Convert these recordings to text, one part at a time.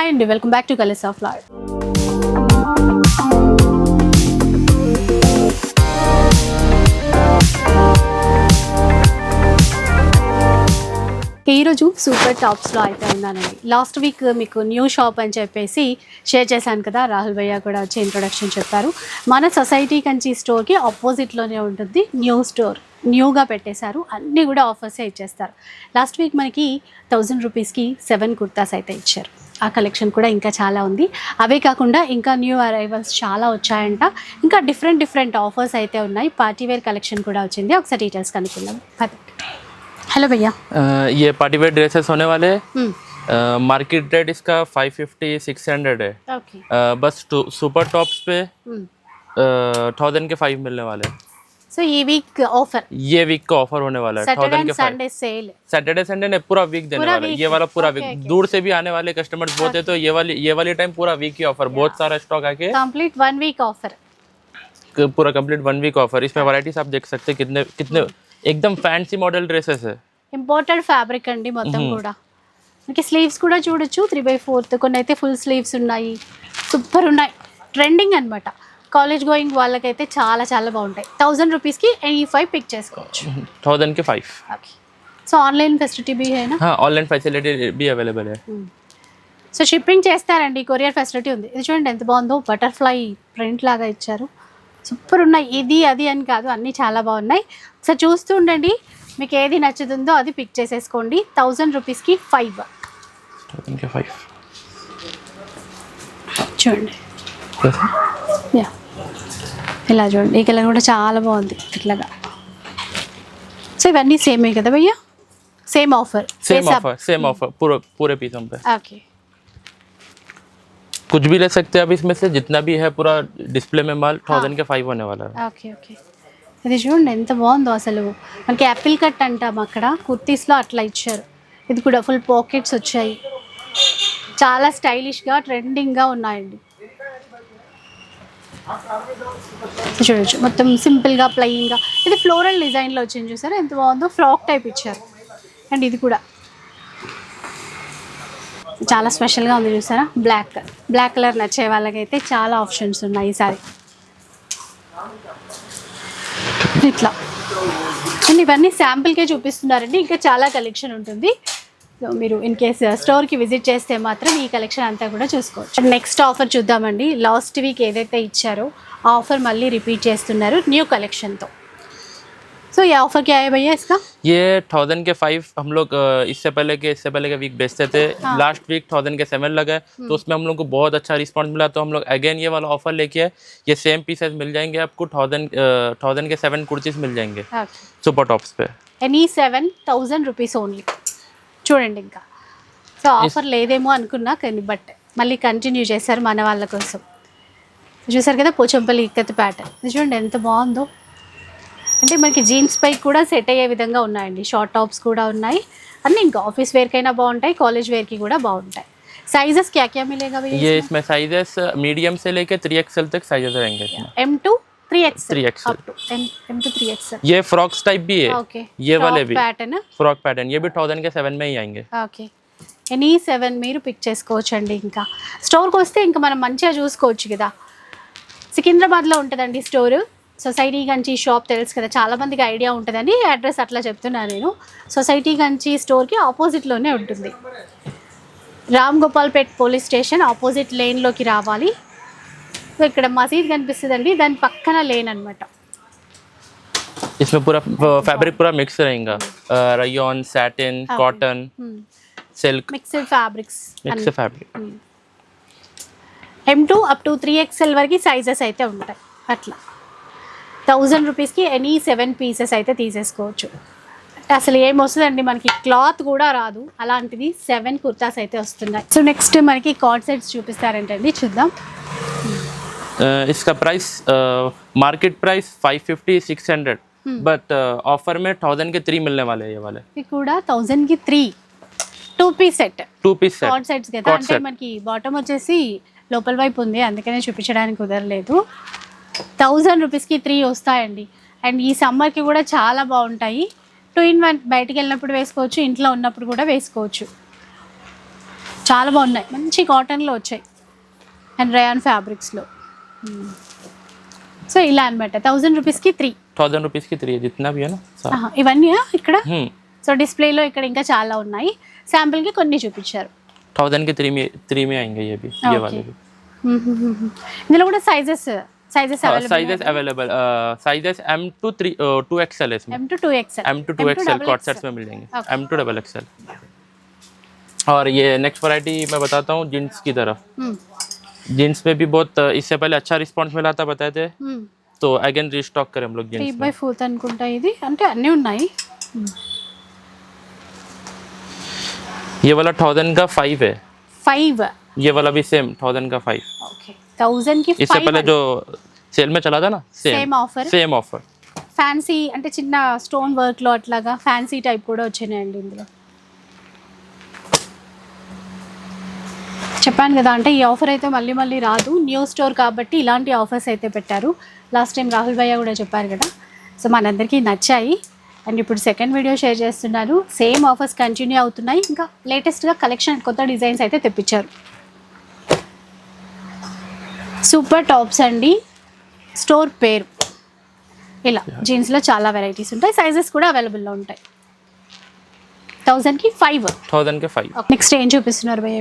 Hi అండి welcome back to colours of lad ఈరోజు super టాప్స్లో అయితే ఉన్నానండి. లాస్ట్ వీక్ మీకు న్యూ షాప్ అని చెప్పేసి షేర్ చేశాను కదా. రాహుల్ భయ్య కూడా వచ్చి ఇంట్రొడక్షన్ చెప్పారు. మన సొసైటీ కంచి స్టోర్కి ఆపోజిట్లోనే ఉంటుంది న్యూ స్టోర్ న్యూగా పెట్టేశారు. అన్నీ కూడా ఆఫర్సే ఇచ్చేస్తారు. లాస్ట్ వీక్ మనకి థౌజండ్ రూపీస్కి సెవెన్ కుర్తాస్ అయితే ఇచ్చారు. ఆ కలెక్షన్ కూడా ఇంకా చాలా ఉంది అవే కాకుండా ఇంకా న్యూ అరైవల్స్ చాలా వచ్చాయంట ఇంకా డిఫరెంట్ డిఫరెంట్ ఆఫర్స్ అయితే ఉన్నాయి పార్టీ వేర్ కలెక్షన్ కూడా వచ్చింది ఒకసారి డీటెయిల్స్ కనుక్కుందాం హలో భయ్యా अ, ये पार्टी वेयर ड्रेसेस होने वाले Hmm. मार्केट रेट इसका 550 600 है ఓకే अ, बस टू- सुपर टॉप्स पे थाउजेंड के फाइव मिलने वाले हैं సో ఈ వీక్ ఆఫర్ ये वीक का ऑफर होने वाला है సాటర్డే थाउजेंड అండ్ के five Sunday sale Saturday Sunday ने पूरा वीक देने पूरा वाला है week ये वाला पूरा Okay, वीक okay. दूर से भी आने वाले कस्टमर्स बहुत है तो ये वाली ये वाली टाइम पूरा वीक की ऑफर बहुत सारा स्टॉक आके కంప్లీట్ వన్ వీక్ ఆఫర్ क- पूरा कंप्लीट वन वीक ऑफर इसमें वैरायटीज आप देख सकते हैं कितने कितने एकदम फैंसी मॉडल ड्रेसेस है ఇంపోర్టెడ్ ఫ్యాబ్రిక్ అండి మొత్తం కూడా మనకి స్లీవ్స్ కూడా చూడొచ్చు త్రీ బై ఫోర్త్ కొన్ని అయితే ఫుల్ స్లీవ్స్ ఉన్నాయి సూపర్ ఉన్నాయి ట్రెండింగ్ అనమాట కాలేజ్ గోయింగ్ వాళ్ళకైతే చాలా చాలా బాగుంటాయి. థౌసండ్ రూపీస్కి ఎనీ ఫైవ్ పిక్ చేసుకోవచ్చు. థౌసండ్కి five okay so online facility B అయినా ఆన్లైన్ ఫెసిలిటీ బి అవైలబుల్ సో షిప్పింగ్ చేస్తారండి. కొరియర్ ఫెసిలిటీ ఉంది. ఇది చూడండి ఎంత బాగుందో. బటర్ఫ్లై ప్రింట్ లాగా ఇచ్చారు. సూపర్ ఉన్నాయి. ఇది అది అని కాదు. అన్నీ చాలా బాగున్నాయి. సో చూస్తూ ఉండండి. మీకు ఏది నచ్చుతుందో అది పిక్ చేసేసుకోండి. థౌజండ్ రూపీస్కి ఫైవ్ చూడండి. యా ఇలా చూడండి ఈ కలర్ కూడా చాలా బాగుంది ఇట్లాగా సో ఇవన్నీ సేమే కదా భయ్యా same offer same offer same offer पूरे पूरे पीसों पे ఓకే कुछ भी ले सकते हैं अब इसमें से जितना भी है पूरा डिस्प्ले में माल थाउजेंड के फाइव होने वाला है ఓకే ఓకే ఇది చూడండి ఎంత బాగుందో అసలు మనకి యాపిల్ కట్ అంటాం అక్కడ కుర్తీస్లో అట్లా ఇచ్చారు ఇది కూడా ఫుల్ పాకెట్స్ వచ్చాయి చాలా స్టైలిష్గా ట్రెండింగ్గా ఉన్నాయండి ఇది చూడొచ్చు. మొత్తం సింపుల్గా ప్లెయిన్గా ఇది ఫ్లోరల్ డిజైన్లో వచ్చింది చూసారా ఎంత బాగుందో ఫ్రాక్ టైప్ ఇచ్చారు. అండ్ ఇది కూడా. చాలా స్పెషల్గా ఉంది చూసారా? బ్లాక్ బ్లాక్ కలర్ నచ్చే వాళ్ళకైతే చాలా ఆప్షన్స్ ఉన్నాయి ఈసారి ఇట్లా. అండ్ ఇవన్నీ శాంపుల్కే చూపిస్తున్నారండి. ఇంకా చాలా కలెక్షన్ ఉంటుంది. సో మీరు ఇన్ కేస్ స్టోర్కి విజిట్ చేస్తే మాత్రం ఈ కలెక్షన్ అంతా కూడా చూసుకోవచ్చు నెక్స్ట్ ఆఫర్ చూద్దామండి లాస్ట్ వీక్ ఏదైతే ఇచ్చారో ఆ ఆఫర్ మళ్ళీ రిపీట్ చేస్తున్నారు న్యూ కలెక్షన్తో సో ఈ ఆఫర్ क्या है भैया इसका ये थाउजेंड के फाइव हम लोग अ, इससे पहले के इससे पहले के वीक बेचते थे लास्ट वीक थाउजेंड के सेवन लगे तो उसमें हम लोग को बहुत अच्छा रिस्पॉन्स मिला तो हम लोग अगेन ये वाला ऑफर लेके आए ये सेम पीसेस मिल जाएंगे आपको थाउजेंड थाउजेंड के सेवन कुर्तीस मिल जाएंगे ఓకే सुपर टॉप्स पे any seven thousand rupees only చూడండి ఇంకా సో ఆఫర్ లేదేమో అనుకున్నా కానీ బట్ మళ్ళీ కంటిన్యూ చేశారు మన వాళ్ళ కోసం చూసారు కదా పోచంపల్లి ఇక్కత్ ప్యాటర్న్ ఇది చూడండి ఎంత బాగుందో అంటే మనకి జీన్స్ పై కూడా సెట్ అయ్యే విధంగా ఉన్నాయండి షార్ట్ టాప్స్ కూడా ఉన్నాయి అన్నీ ఇంకా ఆఫీస్ వేర్కైనా బాగుంటాయి కాలేజ్ వేర్కి కూడా బాగుంటాయి సైజెస్ క్యా క్యా మిలేగా ये इसमें साइजेस मीडियम से लेके थ्री एक्सएल तक साइजेस रहेंगे इसमें ఎం To three X 3XL. Up to M to three X ये फ्रॉक्स टाइप भी है ఓకే ये वाले भी ప్యాటర్న్ फ्रॉक पैटर्न ये भी थाउजेंड के सेवन में ही आएंगे ఓకే ఎనీ సెవెన్ మీరు పిక్ చేసుకోవచ్చు అండి ఇంకా స్టోర్కి వస్తే ఇంకా మనం మంచిగా చూసుకోవచ్చు కదా సికింద్రాబాద్లో ఉంటుందండి స్టోరు సొసైటీ గంచి షాప్ తెలుసు కదా చాలా మందికి ఐడియా ఉంటుందని అడ్రస్ అట్లా చెప్తున్నాను నేను సొసైటీ గంచి స్టోర్కి ఆపోజిట్లోనే ఉంటుంది Ram Gopalpet police station opposite లేన్లోకి రావాలి సో ఇక్కడ మసీద్ కనిపిస్తుందండి దాని పక్కన లేన్ అనమాట इसमें पूरा फैब्रिक पूरा मिक्स रहेगा rayon satin cotton silk mixed fabrics mix fabric M to up to three XL వరకు సైజెస్ అయితే ఉంటాయి అట్లా థౌజండ్ రూపీస్కి ఎనీ సెవెన్ పీసెస్ అయితే తీసేసుకోవచ్చు అసలు ఏమొస్తుందండి మనకి క్లాత్ కూడా రాదు అలాంటిది సెవెన్ కుర్తాస్ అయితే వస్తున్నాయి సో నెక్స్ట్ మనకి కార్డ్ సెట్స్ చూపిస్తారంటండి చూద్దాం इसका price market price five fifty six hundred but offer में थाउजेंड के थ्री मिलने वाले हैं ये वाले ఇది కూడా థౌజండ్కి three two piece set two piece cord set sets కదా Cord అంటే set. మనకి బాటమ్ వచ్చేసి లోపల వైపు ఉంది అందుకనే చూపించడానికి కుదరలేదు థౌజండ్ రూపీస్కి త్రీ వస్తాయండి అండ్ ఈ సమ్మర్కి కూడా చాలా బాగుంటాయి టూ ఇన్ వన్ బయటికి వెళ్ళినప్పుడు వేసుకోవచ్చు ఇంట్లో ఉన్నప్పుడు కూడా వేసుకోవచ్చు చాలా బాగున్నాయి మంచి కాటన్లో వచ్చాయి అండ్ రేయాన్ ఫ్యాబ్రిక్స్లో సో ఇలా అనమాట థౌజండ్ రూపీస్కి త్రీ थाउजेंड रुपीज़ की थ्री है जितना भी है ना सारा ఇవన్నీ ఇక్కడ हम्म సో డిస్ప్లేలో ఇక్కడ ఇంకా చాలా ఉన్నాయి శాంపుల్కి కొన్ని చూపించారు थाउजेंड की थ्री में थ्री में आएंगे ये भी ये Okay. वाले भी ఇందులో కూడా సైజెస్ సైజెస్ हाँ, available sizes available sizes M to three two XL है इसमें M to two XL M to two XL cord sets में मिल जाएंगे Okay. M to double XL और ये नेक्स्ट वैरायटी मैं बताता हूँ जीन्स की तरफ Hmm. जीन्स में भी बहुत अ, इससे पहले अच्छा रिस्पॉन्स मिला था बताए थे Hmm. तो अगेन रिस्टॉक करें हम लोग త్రీ जीन्स బై में ఫోర్త్ అనుకుంటా ఇది అంటే అన్నీ ఉన్నాయి ये वाला थाउजेंड का फाइव है ఫైవ్ ये वाला भी सेम थाउजेंड का फाइव ఓకే థౌజండ్కి इससे पहले जो सेल में चला था ना same same offer same offer fancy అంటే చిన్న స్టోన్ వర్క్లో అట్లాగా ఫ్యాన్సీ టైప్ కూడా వచ్చినాయండి ఇందులో చెప్పాను కదా అంటే ఈ ఆఫర్ అయితే మళ్ళీ మళ్ళీ రాదు. న్యూ స్టోర్ కాబట్టి ఇలాంటి ఆఫర్స్ అయితే పెట్టారు. లాస్ట్ టైం రాహుల్ భయ్య కూడా చెప్పారు కదా. సో మనందరికీ నచ్చాయి. అండ్ ఇప్పుడు సెకండ్ వీడియో షేర్ చేస్తున్నారు. సేమ్ ఆఫర్స్ కంటిన్యూ అవుతున్నాయి. ఇంకా లేటెస్ట్గా కలెక్షన్ కొత్త డిజైన్స్ అయితే తెప్పించారు. సూపర్ టాప్స్ అండి. స్టోర్ పేరు. ఇలా జీన్స్లో చాలా వెరైటీస్ ఉంటాయి. సైజెస్ కూడా అవైలబుల్లో ఉంటాయి. థౌజండ్కి ఫైవ్ थाउजेंड के फाइव నెక్స్ట్ ఏం చూపిస్తున్నారు భయ్య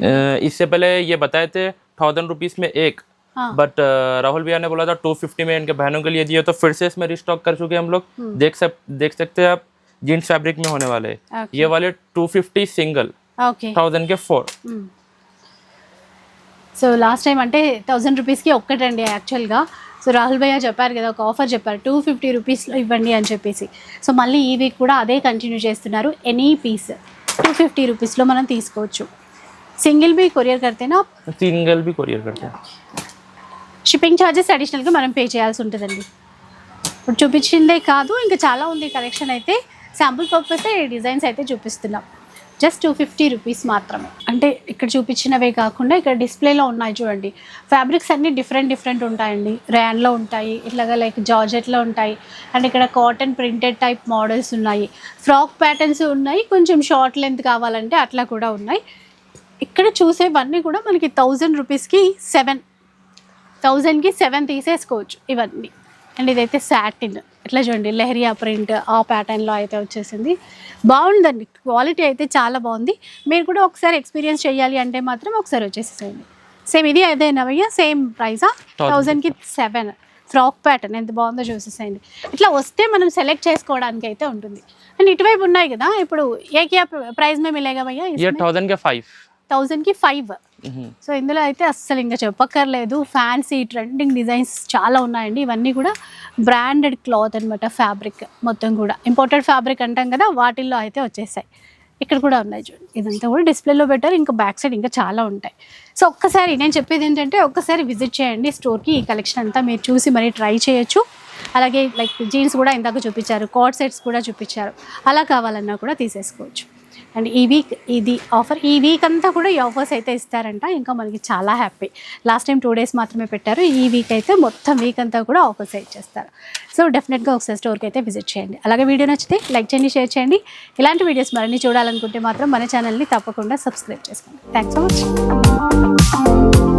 इससे पहले ये बताए थे थाउजेंड रुपीज़ में एक हाँ। बट राहुल भैया ने बोला था टू फिफ्टी में इनके बहनों के लिए दिए तो फिर से इसमें रिस्टॉक कर चुके हैं हम लोग देख सक देख सकते हैं आप जीन्स फैब्रिक में होने वाले हैं Okay. ये वाले two fifty single okay thousand के फोर సో లాస్ట్ టైం అంటే థౌజండ్ రూపీస్కి ఒక్కటండి యాక్చువల్గా సో రాహుల్ భయ్య చెప్పారు కదా ఒక ఆఫర్ చెప్పారు టూ ఫిఫ్టీ రూపీస్లో ఇవ్వండి అని చెప్పేసి. సో మళ్ళీ ఈ వీక్ కూడా అదే కంటిన్యూ చేస్తున్నారు ఎనీ పీస్ టూ ఫిఫ్టీ రూపీస్లో మనం తీసుకోవచ్చు. సింగిల్ బి కొరియర్ కడితేనా? సింగిల్ బి కొరియర్ కడితే. షిప్పింగ్ ఛార్జెస్ అడిషనల్గా మనం పే చేయాల్సి ఉంటుందండి. ఇప్పుడు చూపించిందే కాదు ఇంకా చాలా ఉంది కలెక్షన్ అయితే. శాంపుల్ పర్పస్ డిజైన్స్ అయితే చూపిస్తున్నాం. జస్ట్ టూ ఫిఫ్టీ రూపీస్ మాత్రమే. అంటే ఇక్కడ చూపించినవే కాకుండా ఇక్కడ డిస్ప్లేలో ఉన్నాయి చూడండి. ఫ్యాబ్రిక్స్ అన్నీ డిఫరెంట్ డిఫరెంట్ ఉంటాయండి. ర్యాన్లో ఉంటాయి ఇట్లాగా లైక్ జార్జెట్లో ఉంటాయి. అండ్ ఇక్కడ కాటన్ ప్రింటెడ్ టైప్ మోడల్స్ ఉన్నాయి. ఫ్రాక్ ప్యాటర్న్స్ ఉన్నాయి కొంచెం షార్ట్ లెంత్ కావాలంటే అట్లా కూడా ఉన్నాయి. ఇక్కడ చూసేవన్నీ కూడా మనకి థౌజండ్ రూపీస్కి సెవెన్ థౌజండ్కి సెవెన్ తీసేసుకోవచ్చు ఇవన్నీ. అండ్ ఇదైతే సాటిన్. ఇట్లా చూడండి లెహరియా ప్రింట్ ఆ ప్యాటర్న్లో అయితే వచ్చేసింది. బాగుందండి క్వాలిటీ అయితే చాలా బాగుంది. మీరు కూడా ఒకసారి ఎక్స్పీరియన్స్ చేయాలి అంటే మాత్రం ఒకసారి వచ్చేసేయండి సేమ్ ఇది అదేనా భయ్యా సేమ్ ప్రైజా థౌజండ్కి సెవెన్ ఫ్రాక్ ప్యాటర్న్ ఎంత బాగుందో చూసేసేయండి. ఇట్లా వస్తే మనం సెలెక్ట్ చేసుకోవడానికి అయితే ఉంటుంది. అండ్ ఇటువైపు ఉన్నాయి కదా ఇప్పుడు ఏకే ప్రైజ్ ప్రైస్ మేము ఇలాగా థౌజండ్కి ఫైవ్ థౌజండ్కి ఫైవ్ సో ఇందులో అయితే అస్సలు ఇంకా చెప్పక్కర్లేదు. ఫ్యాన్సీ ట్రెండింగ్ డిజైన్స్ చాలా ఉన్నాయండి. ఇవన్నీ కూడా బ్రాండెడ్ క్లాత్ అనమాట ఫ్యాబ్రిక్ మొత్తం కూడా. ఇంపోర్టెడ్ ఫ్యాబ్రిక్ అంటాం కదా వాటిల్లో అయితే వచ్చేసాయి. ఇక్కడ కూడా ఉన్నాయి చూడండి ఇదంతా కూడా డిస్ప్లేలో పెట్టారు ఇంకా బ్యాక్ సైడ్ ఇంకా చాలా ఉంటాయి. సో ఒక్కసారి నేను చెప్పేది ఏంటంటే ఒక్కసారి విజిట్ చేయండి స్టోర్కి. ఈ కలెక్షన్ అంతా మీరు చూసి మరీ ట్రై చేయొచ్చు. అలాగే లైక్ జీన్స్ కూడా ఇందాక చూపించారు కోట్ సెట్స్ కూడా చూపించారు. అలా కావాలన్నా కూడా తీసేసుకోవచ్చు. అండ్ ఈ వీక్ ఇది ఆఫర్ ఈ వీక్ అంతా కూడా ఈ ఆఫర్స్ అయితే ఇస్తారంట. ఇంకా మనకి చాలా happy. Last time two days మాత్రమే పెట్టారు. ఈ వీక్ అయితే మొత్తం వీక్ అంతా కూడా ఆఫర్స్ ఇచ్చేస్తారు. సో డెఫినెట్గా ఒకసారి స్టోర్కి అయితే విజిట్ చేయండి. అలాగే వీడియో నచ్చితే లైక్ చేయండి షేర్ చేయండి. ఇలాంటి వీడియోస్ మరిన్ని చూడాలనుకుంటే మాత్రం మన ఛానల్ని తప్పకుండా సబ్స్క్రైబ్ చేసుకోండి. Thanks for watching.